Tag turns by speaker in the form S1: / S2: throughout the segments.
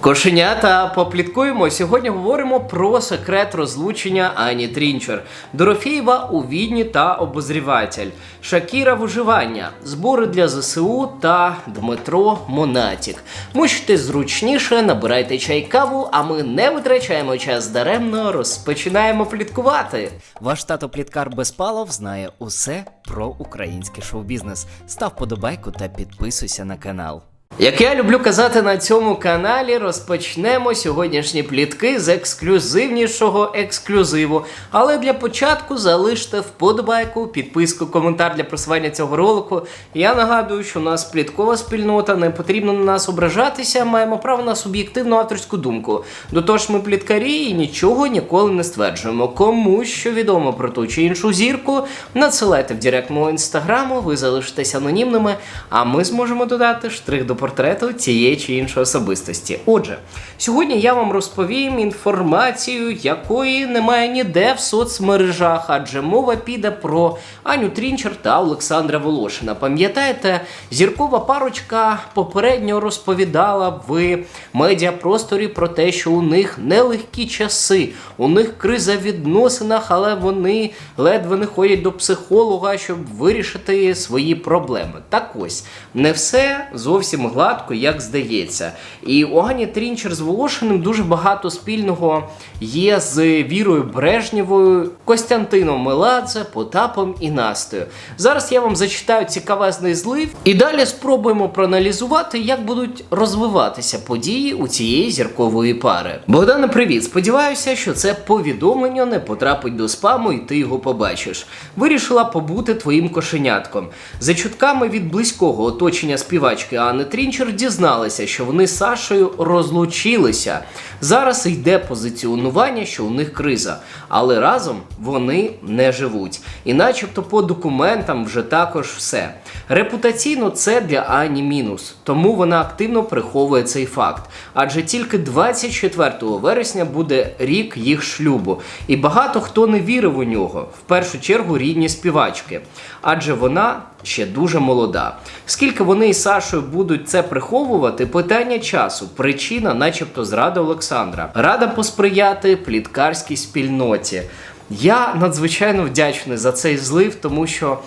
S1: Кошенята попліткуємо. Сьогодні говоримо про секрет розлучення Ані Трінчер, Дорофєєва у відні та обозріватель, Шакіра виживання, збори для ЗСУ та Дмитро Монатік. Мучте зручніше, набирайте чай каву, а ми не витрачаємо час даремно, розпочинаємо пліткувати. Ваш тато Пліткар Безпалов знає усе про український шоу-бізнес. Став подобайку та підписуйся на канал. Як я люблю казати на цьому каналі, розпочнемо сьогоднішні плітки з ексклюзивнішого ексклюзиву. Але для початку залиште вподобайку, підписку, коментар для просування цього ролику. Я нагадую, що у нас пліткова спільнота, не потрібно на нас ображатися, маємо право на суб'єктивну авторську думку. До того ж, ми пліткарі і нічого ніколи не стверджуємо. Кому що відомо про ту чи іншу зірку, надсилайте в директ мого інстаграму, ви залишитесь анонімними, а ми зможемо додати штрих до портрету цієї чи іншої особистості. Отже, сьогодні я вам розповім інформацію, якої немає ніде в соцмережах, адже мова піде про Аню Трінчер та Олександра Волошина. Пам'ятаєте, зіркова парочка попередньо розповідала в медіапросторі про те, що у них нелегкі часи, у них криза в відносинах, але вони ледве не ходять до психолога, щоб вирішити свої проблеми. Так ось не все зовсім гладко, як здається. І у Ані Трінчер з Волошиним дуже багато спільного є з Вірою Брежнєвою, Костянтином Меладзе, Потапом і Настею. Зараз я вам зачитаю цікавезний злив, і далі спробуємо проаналізувати, як будуть розвиватися події у цієї зіркової пари. Богдане, привіт! Сподіваюся, що це повідомлення не потрапить до спаму, і ти його побачиш. Вирішила побути твоїм кошенятком. За чутками від близького оточення співачки Анни Трінчер дізналася, що вони з Сашою розлучилися. Зараз йде позиціонування, що у них криза, але разом вони не живуть. І начебто по документам вже також все. Репутаційно це для Ані мінус, тому вона активно приховує цей факт. Адже тільки 24 вересня буде рік їх шлюбу, і багато хто не вірив у нього, в першу чергу рідні співачки, адже вона ще дуже молода. Скільки вони із Сашою будуть це приховувати, питання часу, причина, начебто, зрада Олександра. Рада посприяти пліткарській спільноті. Я надзвичайно вдячний за цей злив, тому що.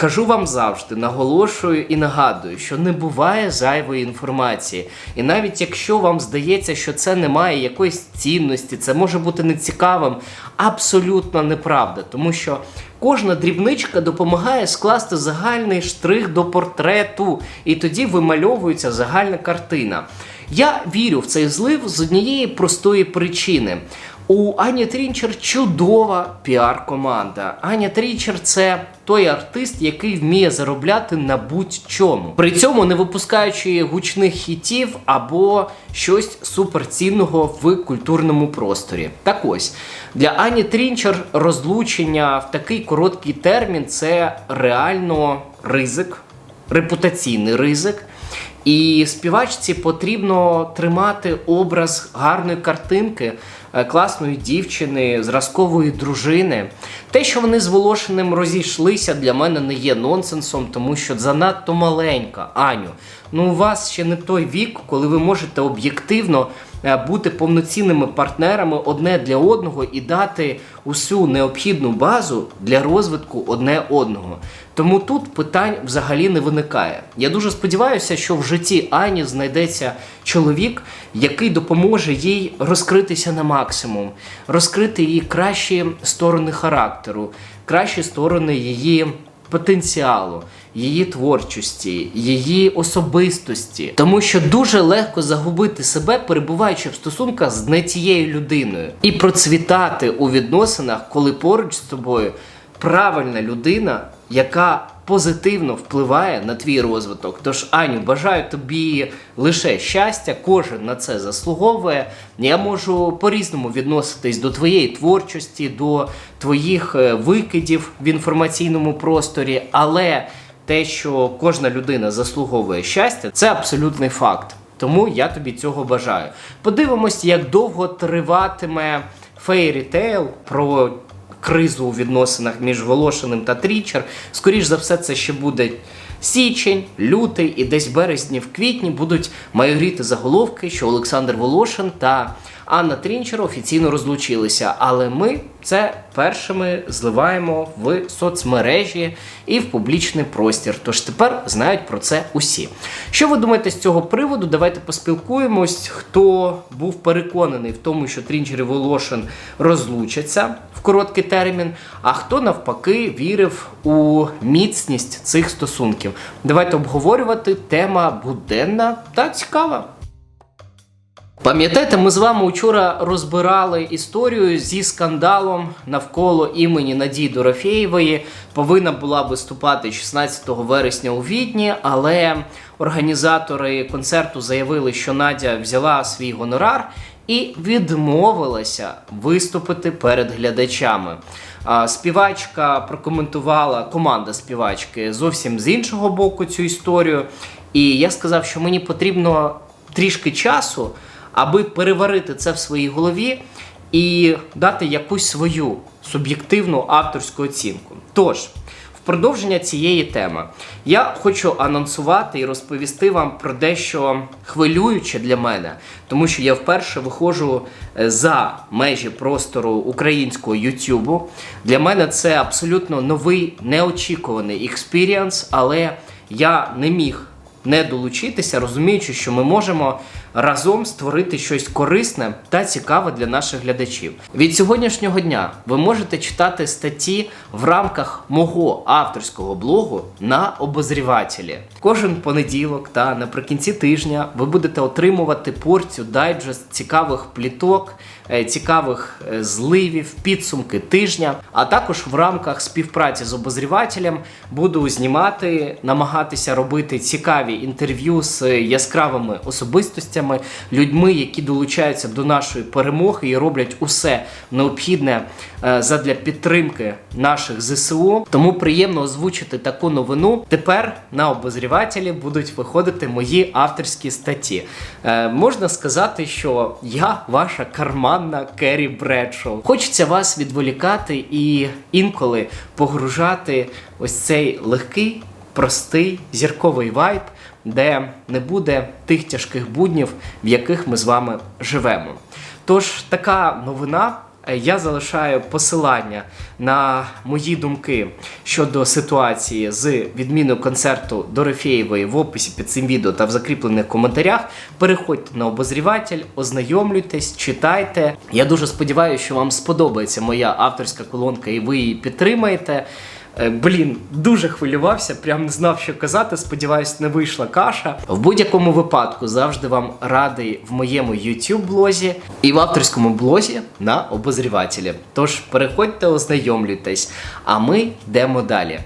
S1: Кажу вам завжди, наголошую і нагадую, що не буває зайвої інформації. І навіть якщо вам здається, що це не має якоїсь цінності, це може бути нецікавим, абсолютно неправда, тому що кожна дрібничка допомагає скласти загальний штрих до портрету, і тоді вимальовується загальна картина. Я вірю в цей злив з однієї простої причини. У Ані Трінчер чудова піар-команда. Аня Трінчер це той артист, який вміє заробляти на будь-чому, при цьому не випускаючи гучних хітів або щось суперцінного в культурному просторі. Так ось для Ані Трінчер розлучення в такий короткий термін це реально ризик, репутаційний ризик. І співачці потрібно тримати образ гарної картинки, класної дівчини, зразкової дружини. Те, що вони з Волошиним розійшлися, для мене не є нонсенсом, тому що занадто маленька. Аню, ну у вас ще не той вік, коли ви можете об'єктивно е, бути повноцінними партнерами одне для одного і дати усю необхідну базу для розвитку одне одного. Тому тут питань взагалі не виникає. Я дуже сподіваюся, що в житті Ані знайдеться чоловік, який допоможе їй розкритися на максимум, розкрити її кращі сторони характеру, кращі сторони її потенціалу, її творчості, її особистості. Тому що дуже легко загубити себе, перебуваючи в стосунках з не тією людиною, і процвітати у відносинах, коли поруч з тобою правильна людина, яка позитивно впливає на твій розвиток. Тож, Аню, бажаю тобі лише щастя, кожен на це заслуговує. Я можу по-різному відноситись до твоєї творчості, до твоїх е, викидів в інформаційному просторі, але те, що кожна людина заслуговує щастя, це абсолютний факт. Тому я тобі цього бажаю. Подивимось, як довго триватиме фейрітейл про кризу у відносинах між Волошиним та Трічер. Скоріш за все, це ще буде Січень, лютий і десь березні в квітні будуть майоріти заголовки, що Олександр Волошин та Анна Трінчер офіційно розлучилися. Але ми це першими зливаємо в соцмережі і в публічний простір. Тож тепер знають про це усі. Що ви думаєте з цього приводу? Давайте поспілкуємось. Хто був переконаний в тому, що Трінчер і Волошин розлучаться в короткий термін, а хто навпаки вірив у міцність цих стосунків. Давайте обговорювати. Тема буденна та цікава. Пам'ятаєте, ми з вами вчора розбирали історію зі скандалом навколо імені Надії Дорофєєвої. Повинна була виступати 16 вересня у Відні, але організатори концерту заявили, що Надя взяла свій гонорар і відмовилася виступити перед глядачами. Співачка прокоментувала команда співачки зовсім з іншого боку цю історію. І я сказав, що мені потрібно трішки часу аби переварити це в своїй голові і дати якусь свою суб'єктивну авторську оцінку. Тож, в продовження цієї теми я хочу анонсувати і розповісти вам про дещо хвилююче для мене, тому що я вперше виходжу е, за межі простору українського Ютубу. Для мене це абсолютно новий неочікуваний експіріанс, але я не міг не долучитися, розуміючи, що ми можемо разом створити щось корисне та цікаве для наших глядачів. Від сьогоднішнього дня ви можете читати статті в рамках мого авторського блогу на обозрівателі. Кожен понеділок та наприкінці тижня ви будете отримувати порцію дайджест цікавих пліток, е, цікавих е, зливів, підсумки тижня. А також в рамках співпраці з обозрівателем буду знімати, намагатися робити цікаві інтерв'ю з яскравими особистостями, людьми, які долучаються до нашої перемоги і роблять усе необхідне е, задля підтримки наших ЗСУ. Тому приємно озвучити таку новину. Тепер на обозрівателі будуть виходити мої авторські статті. Е, Можна сказати, що я ваша карманна Керрі Бредшоу. Хочеться вас відволікати і інколи погружати ось цей легкий, простий зірковий вайб, де не буде тих тяжких буднів, в яких ми з вами живемо. Тож така новина. Е, Я залишаю посилання на мої думки щодо ситуації з відміною концерту Дорофєєвої в описі під цим відео та в закріплених коментарях. Переходьте на обозріватель, ознайомлюйтесь, читайте. Я дуже сподіваюся, що вам сподобається моя авторська колонка і ви її підтримаєте. Е, Блін, дуже хвилювався, прям не знав, що казати. Сподіваюсь, не вийшла каша. В будь-якому випадку завжди вам радий в моєму YouTube блозі і в авторському блозі на обозрівателі. Тож переходьте, ознайомлюйтесь, а ми йдемо далі.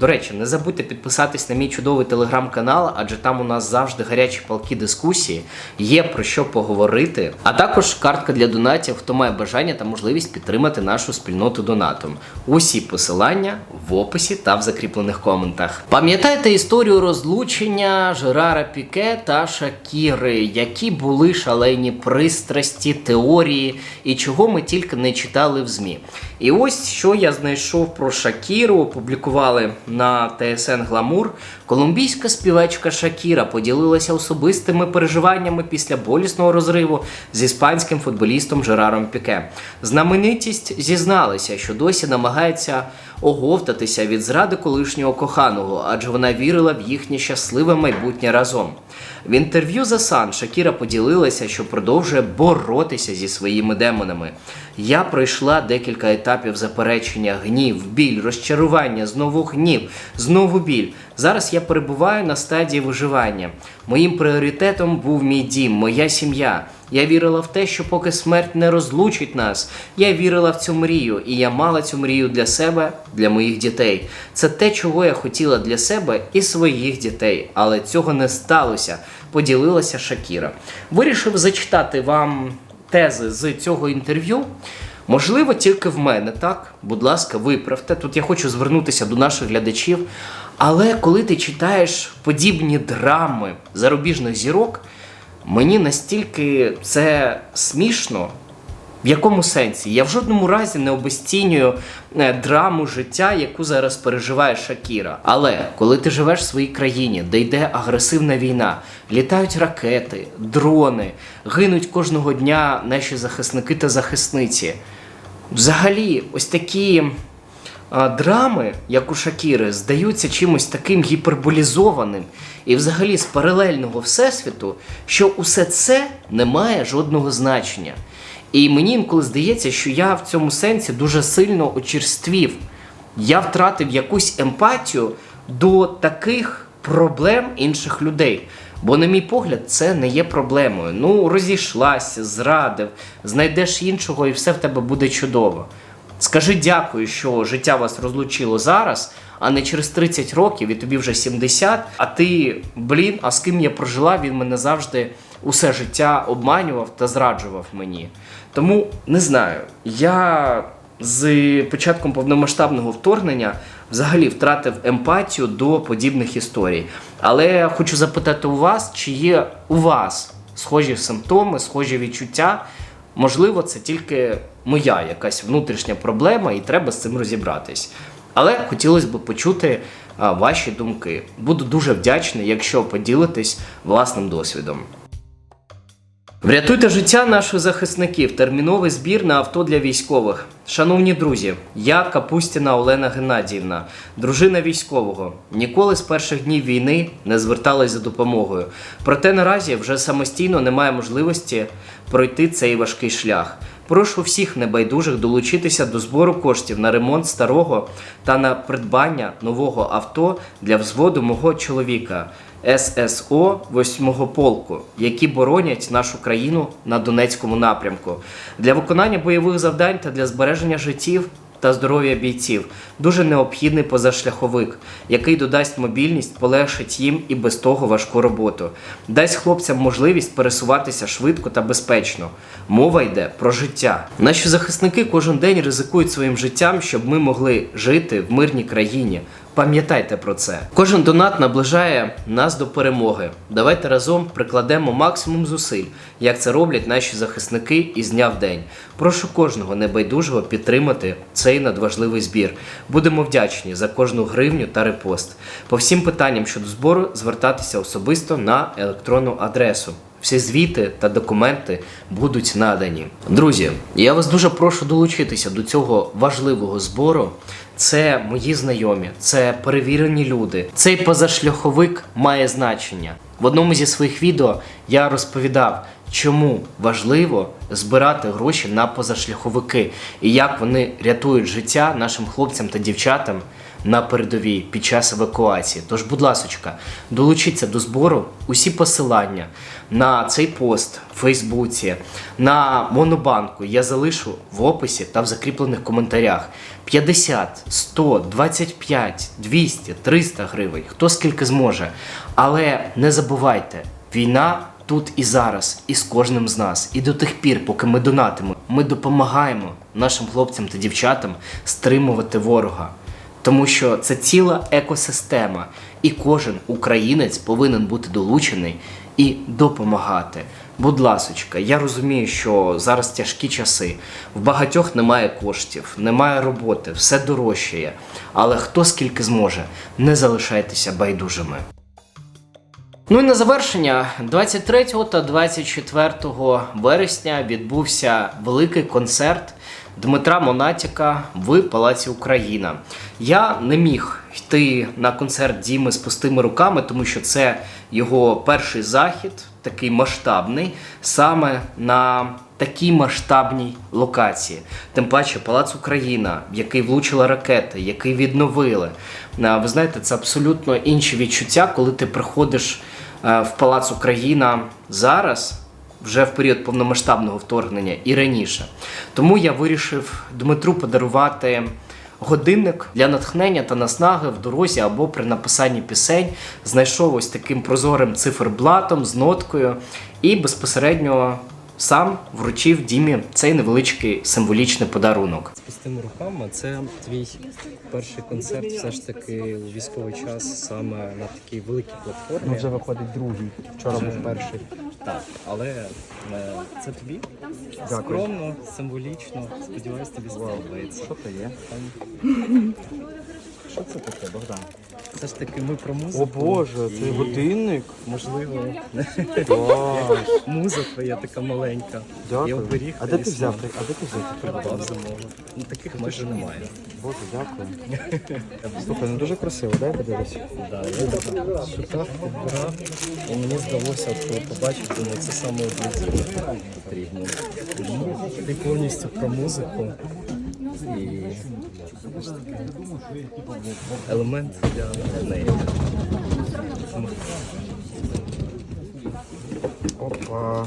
S1: До речі, не забудьте підписатись на мій чудовий телеграм-канал, адже там у нас завжди гарячі палки дискусії, є про що поговорити. А також картка для донатів, хто має бажання та можливість підтримати нашу спільноту донатом. Усі посилання в описі та в закріплених коментах. Пам'ятаєте історію розлучення Жерара Піке та Шакіри, які були шалені пристрасті, теорії і чого ми тільки не читали в ЗМІ. І ось що я знайшов про Шакіру, опублікували на ТСН Гламур. Колумбійська співачка Шакіра поділилася особистими переживаннями після болісного розриву з іспанським футболістом Жераром Піке. Знаменитість зізналася, що досі намагається оговтатися від зради колишнього коханого, адже вона вірила в їхнє щасливе майбутнє разом. В інтерв'ю за Сан Шакіра поділилася, що продовжує боротися зі своїми демонами. Я пройшла декілька етапів заперечення, гнів, біль, розчарування, знову гнів, знову біль. Зараз я перебуваю на стадії виживання. Моїм пріоритетом був мій дім, моя сім'я. Я вірила в те, що поки смерть не розлучить нас, я вірила в цю мрію, і я мала цю мрію для себе, для моїх дітей. Це те, чого я хотіла для себе і своїх дітей, але цього не сталося. Поділилася Шакіра. Вирішив зачитати вам тези з цього інтерв'ю. Можливо, тільки в мене, так? Будь ласка, виправте. Тут я хочу звернутися до наших глядачів. Але коли ти читаєш подібні драми зарубіжних зірок, мені настільки це смішно, В якому сенсі? Я в жодному разі не обесцінюю е, драму життя, яку зараз переживає Шакіра. Але коли ти живеш в своїй країні, де йде агресивна війна, літають ракети, дрони, гинуть кожного дня наші захисники та захисниці. Взагалі, ось такі а, драми, як у Шакіри, здаються чимось таким гіперболізованим і взагалі з паралельного всесвіту, що усе це не має жодного значення. І мені інколи здається, що я в цьому сенсі дуже сильно очерствів. Я втратив якусь емпатію до таких проблем інших людей. Бо, на мій погляд, це не є проблемою. Ну, розійшлася, зрадив, знайдеш іншого і все в тебе буде чудово. Скажи дякую, що життя вас розлучило зараз, а не через 30 років і тобі вже 70, а ти, блін, а з ким я прожила, він мене завжди усе життя обманював та зраджував мені. Тому не знаю, я з початком повномасштабного вторгнення взагалі втратив емпатію до подібних історій. Але хочу запитати у вас, чи є у вас схожі симптоми, схожі відчуття. Можливо, це тільки моя якась внутрішня проблема, і треба з цим розібратись. Але хотілося б почути ваші думки. Буду дуже вдячний, якщо поділитесь власним досвідом. Врятуйте життя наших захисників. Терміновий збір на авто для військових. Шановні друзі, я Капустіна Олена Геннадіївна, дружина військового. Ніколи з перших днів війни не зверталась за допомогою. Проте наразі вже самостійно немає можливості пройти цей важкий шлях. Прошу всіх небайдужих долучитися до збору коштів на ремонт старого та на придбання нового авто для взводу мого чоловіка. ССО 8-го полку, які боронять нашу країну на Донецькому напрямку для виконання бойових завдань та для збереження життів та здоров'я бійців. Дуже необхідний позашляховик, який додасть мобільність, полегшить їм і без того важку роботу, дасть хлопцям можливість пересуватися швидко та безпечно. Мова йде про життя. Наші захисники кожен день ризикують своїм життям, щоб ми могли жити в мирній країні. Пам'ятайте про це. Кожен донат наближає нас до перемоги. Давайте разом прикладемо максимум зусиль, як це роблять наші захисники із дня в день. Прошу кожного небайдужого підтримати цей надважливий збір. Будемо вдячні за кожну гривню та репост. По всім питанням щодо збору звертатися особисто на електронну адресу. Всі звіти та документи будуть надані. Друзі, я вас дуже прошу долучитися до цього важливого збору. Це мої знайомі, це перевірені люди. Цей позашляховик має значення. В одному зі своїх відео я розповідав, чому важливо збирати гроші на позашляховики і як вони рятують життя нашим хлопцям та дівчатам на передовій під час евакуації. Тож, будь ласочка, долучіться до збору усі посилання на цей пост в Фейсбуці, на Монобанку я залишу в описі та в закріплених коментарях. 50, 100, 25, 200, 300 гривень, хто скільки зможе. Але не забувайте, війна тут і зараз, і з кожним з нас. І до тих пір, поки ми донатимо, ми допомагаємо нашим хлопцям та дівчатам стримувати ворога. Тому що це ціла екосистема, і кожен українець повинен бути долучений і допомагати. Будь ласочка, я розумію, що зараз тяжкі часи, в багатьох немає коштів, немає роботи, все дорожчає. Але хто скільки зможе, не залишайтеся байдужими. Ну і на завершення 23 та 24 вересня відбувся великий концерт Дмитра Монатіка в Палаці Україна. Я не міг йти на концерт Діми з пустими руками, тому що це його перший захід, такий масштабний, саме на такій масштабній локації. Тим паче Палац Україна, в який влучила ракети, який відновили. Ви знаєте, це абсолютно інші відчуття, коли ти приходиш е, в Палац Україна зараз. Вже в період повномасштабного вторгнення і раніше. Тому я вирішив Дмитру подарувати годинник для натхнення та наснаги в дорозі або при написанні пісень. Знайшов ось таким прозорим циферблатом з ноткою і безпосередньо сам вручив Дімі цей невеличкий символічний подарунок.
S2: З пустими руками це твій перший концерт, все ж таки у військовий час саме на такій великій платформі.
S3: Ну, вже виходить другий. Вчора був перший.
S2: Так, але е, це тобі
S3: Дякую.
S2: скромно, символічно. Сподіваюсь, тобі сподобається.
S3: Що це є? Що це таке, Богдан?
S2: Все ж таки ми про музику.
S3: О Боже, це
S2: і,
S3: годинник.
S2: Можливо, муза твоя така маленька.
S3: Дякую.
S2: оберіг
S3: А де ти взяв? А де ти взяв? годинник?
S2: Ну, таких майже немає.
S3: Боже, дякую. Слухай, ну дуже красиво, дай подивись.
S2: Да, я шукав, підбирав, і мені здалося, от коли побачив, думаю, це саме одне потрібно. Ти повністю про музику і елемент для неї.
S3: Опа.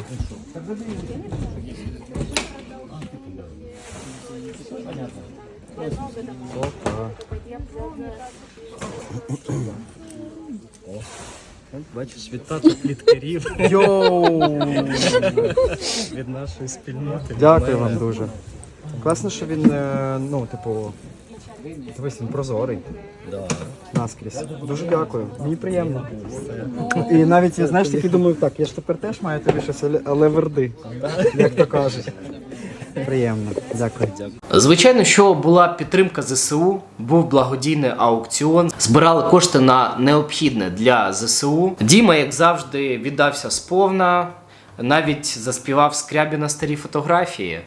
S3: Опа.
S2: Бачиш, від тата пліткарів
S3: Йоу!
S2: від нашої спільноти.
S3: Дякую вам дуже. Класно, що він, е, ну, типу, дивись, він прозорий.
S2: Да.
S3: Наскрізь. Дуже дякую. Мені приємно. І навіть, знаєш, такий думаю, так, я ж тепер теж маю тобі щось, але- але як то кажуть. Приємно. Дякую.
S1: Звичайно, що була підтримка ЗСУ, був благодійний аукціон. Збирали кошти на необхідне для ЗСУ. Діма, як завжди, віддався сповна. Навіть заспівав скрябі на старі фотографії.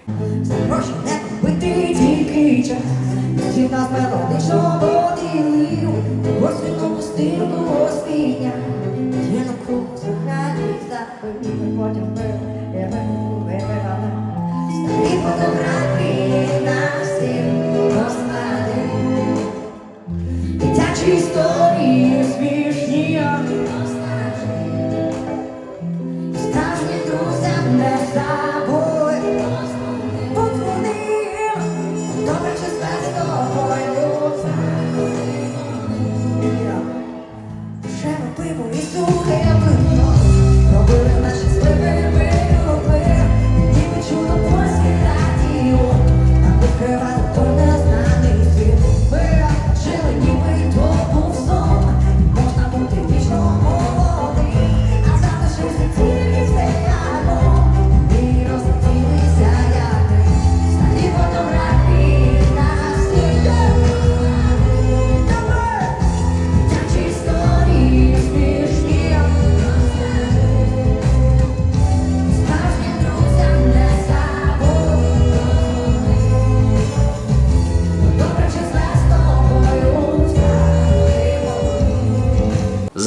S4: Гроші Всі нас методично поділив. Ось він пустинку освітня. Є на круг запити, потім вибирали. Старі фотографії на всіх розклади. Дитячі історії смішні,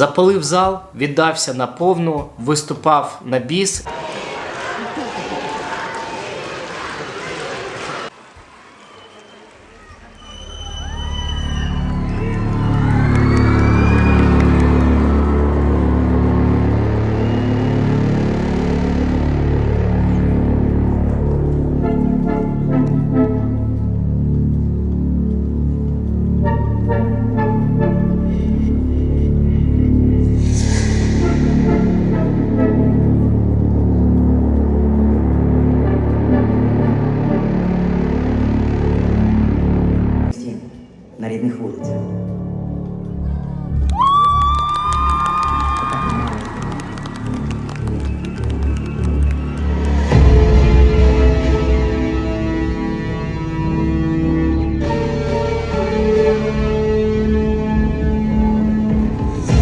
S1: Запалив зал, віддався на повну, виступав на біс.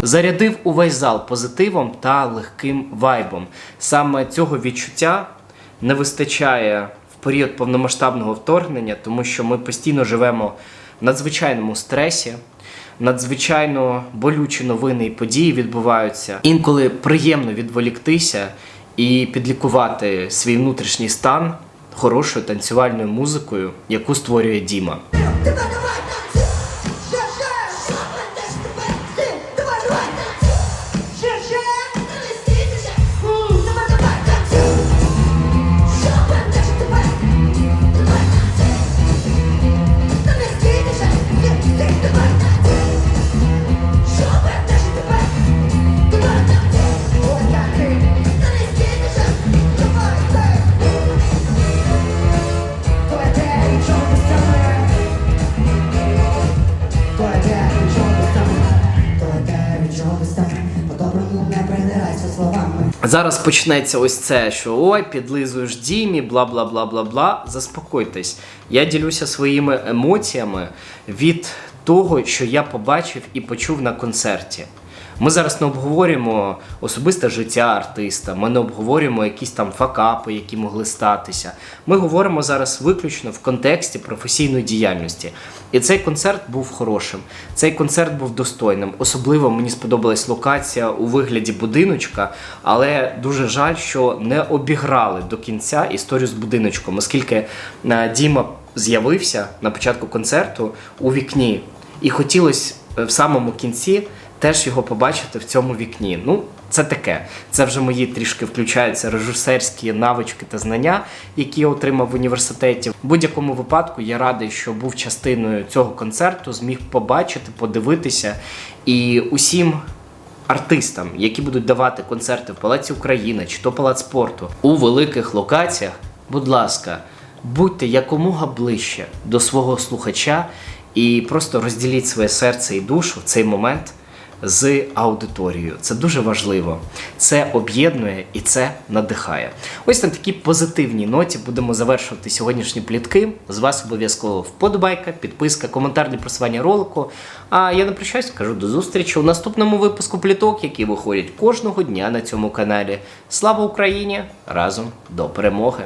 S1: Зарядив увесь зал позитивом та легким вайбом. Саме цього відчуття не вистачає в період повномасштабного вторгнення, тому що ми постійно живемо в надзвичайному стресі. Надзвичайно болючі новини і події відбуваються. Інколи приємно відволіктися і підлікувати свій внутрішній стан хорошою танцювальною музикою, яку створює Діма.
S4: Давай, давай,
S1: Зараз почнеться ось це, що ой, підлизуєш Дімі, бла бла бла бла бла. Заспокойтесь. Я ділюся своїми емоціями від того, що я побачив і почув на концерті. Ми зараз не обговорюємо особисте життя артиста, ми не обговорюємо якісь там факапи, які могли статися. Ми говоримо зараз виключно в контексті професійної діяльності. І цей концерт був хорошим. Цей концерт був достойним. Особливо мені сподобалась локація у вигляді будиночка, але дуже жаль, що не обіграли до кінця історію з будиночком, оскільки е, Діма з'явився на початку концерту у вікні, і хотілося е, в самому кінці теж його побачити в цьому вікні. Ну, це таке. Це вже мої трішки включаються режисерські навички та знання, які я отримав в університеті. В будь-якому випадку я радий, що був частиною цього концерту, зміг побачити, подивитися і усім. Артистам, які будуть давати концерти в Палаці України чи то Палац спорту у великих локаціях, будь ласка, будьте якомога ближче до свого слухача і просто розділіть своє серце і душу в цей момент з аудиторією. Це дуже важливо. Це об'єднує і це надихає. Ось на такій позитивній ноті будемо завершувати сьогоднішні плітки. З вас обов'язково вподобайка, підписка, коментар для просування ролику. А я не прощаюсь, кажу до зустрічі у наступному випуску пліток, які виходять кожного дня на цьому каналі. Слава Україні! Разом до перемоги!